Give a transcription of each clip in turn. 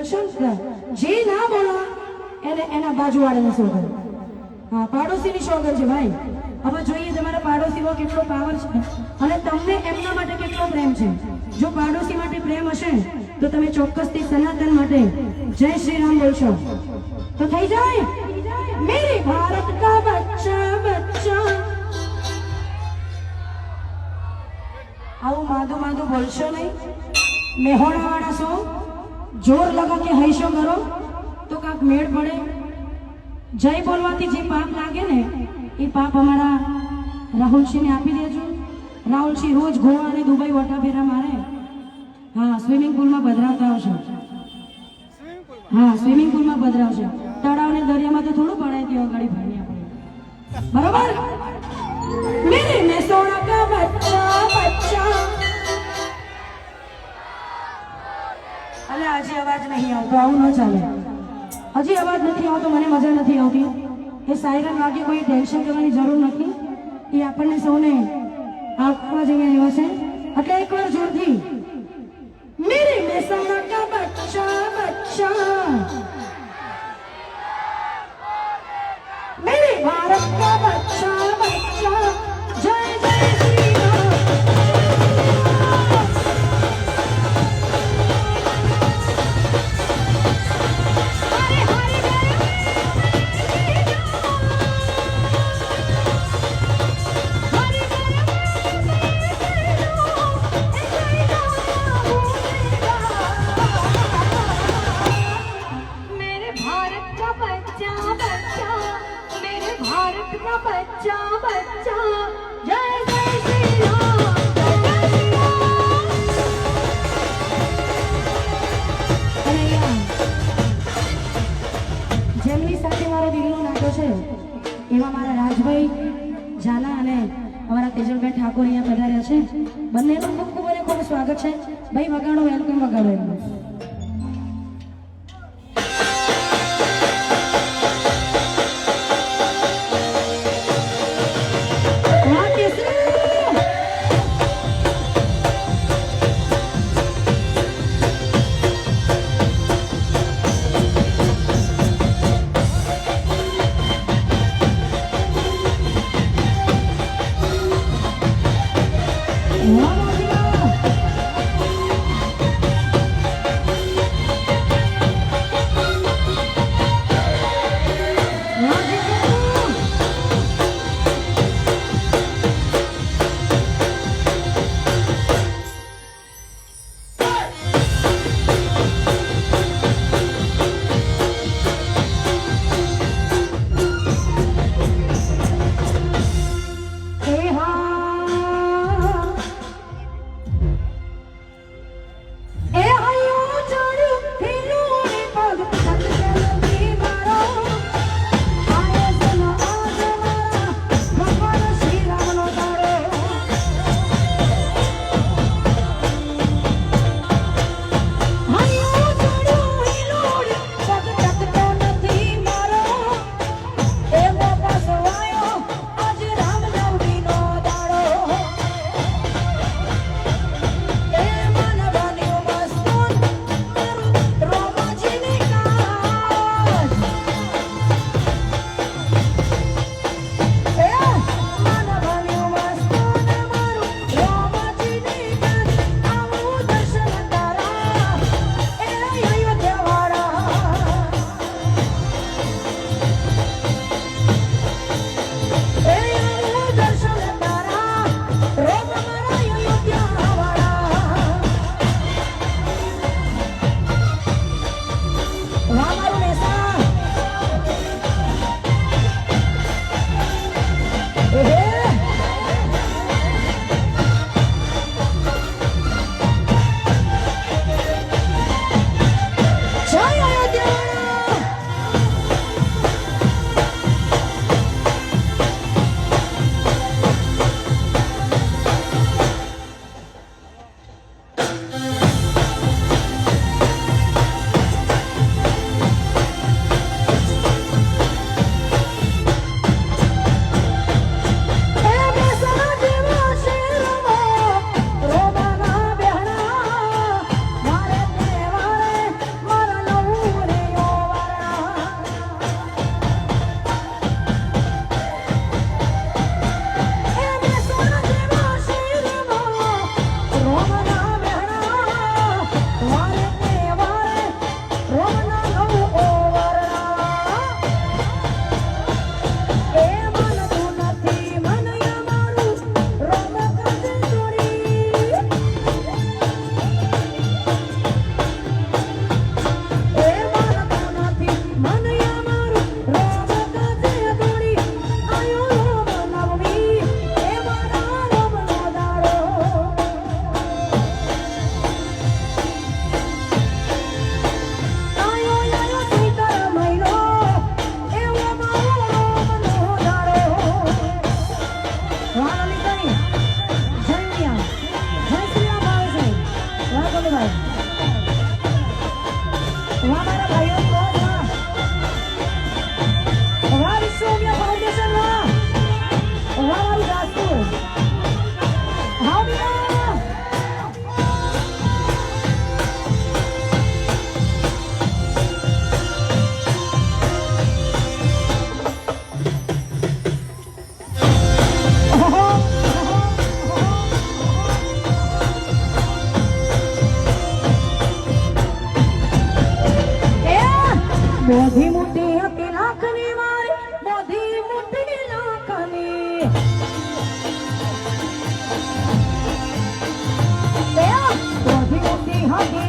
બોલશો ને? જે ના બોલો, એને એના બાજુવાળાને સોગન હા, પાડોશીની સોગન છે ભાઈ. હવે જોઈએ તમારા પાડોશીમાં કેટલો પાવર છે અને તમને એમના માટે કેટલો પ્રેમ છે. જો પાડોશી માટે પ્રેમ હશે, તો તમે ચોક્કસથી સનાતન માટે જય શ્રી રામ બોલશો. તો થઈ જાય? મેરે ભારત કા બચ્ચા બચ્ચા. આવું માધું માધું બોલશો નહીં? મેહોણા વાળા છો જોર લગા કે હૈશો કરો, તો કાંક મેળ પડે. જય બોલવાથી જે પાપ લાગે ને, એ પાપ અમારા રાહુલસિંહને આપી દેજો. રાહુલસિંહ રોજ ગોવા અને દુબઈ વટા ફેરા મારે. હા, સ્વિમિંગ પુલમાં બદરાવતા આવશે હા, સ્વિમિંગ પુલમાં બદરાવશે તળાવ ને દરિયામાં તો થોડું પડાય ત્યાં આગળ ભણીએ આપણે. બરોબર? આજે અવાજ નહીં આવતો, આવું ન ચાલે. હજી અવાજ નથી આવતો, મને મજા નથી આવતી. એ સાયરન વાગે, કોઈ ટેન્શન કરવાની જરૂર નથી. એ આપણને સૌને આપવા જઈને આવ્યા છે એટલે એકવાર જોરથી જેમની સાથે મારો દિલનો નાતો છે, એવા મારા રાજભાઈ ઝાલા અને અમારા તેજલભાઈ ઠાકોર અહીંયા પધાર્યા છે. બંનેનું ખૂબ ખૂબ ખૂબ સ્વાગત છે. ભાઈ, વગાડો વેલકમ વગાડો એમનું. મોટી હતી લાખની મારી મોધી મોટી લાખની. મોધી મોટી હતી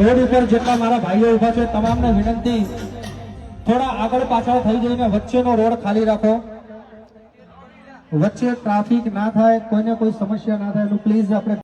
રોડ ઉપર જેટલા મારા ભાઈઓ ઊભા છે, તમામને વિનંતી, થોડા આગળ પાછળ થઈ જઈને વચ્ચેનો રોડ ખાલી રાખો. વચ્ચે ટ્રાફિક ના થાય, કોઈને કોઈ સમસ્યા ના થાય એટલું પ્લીઝ આપણે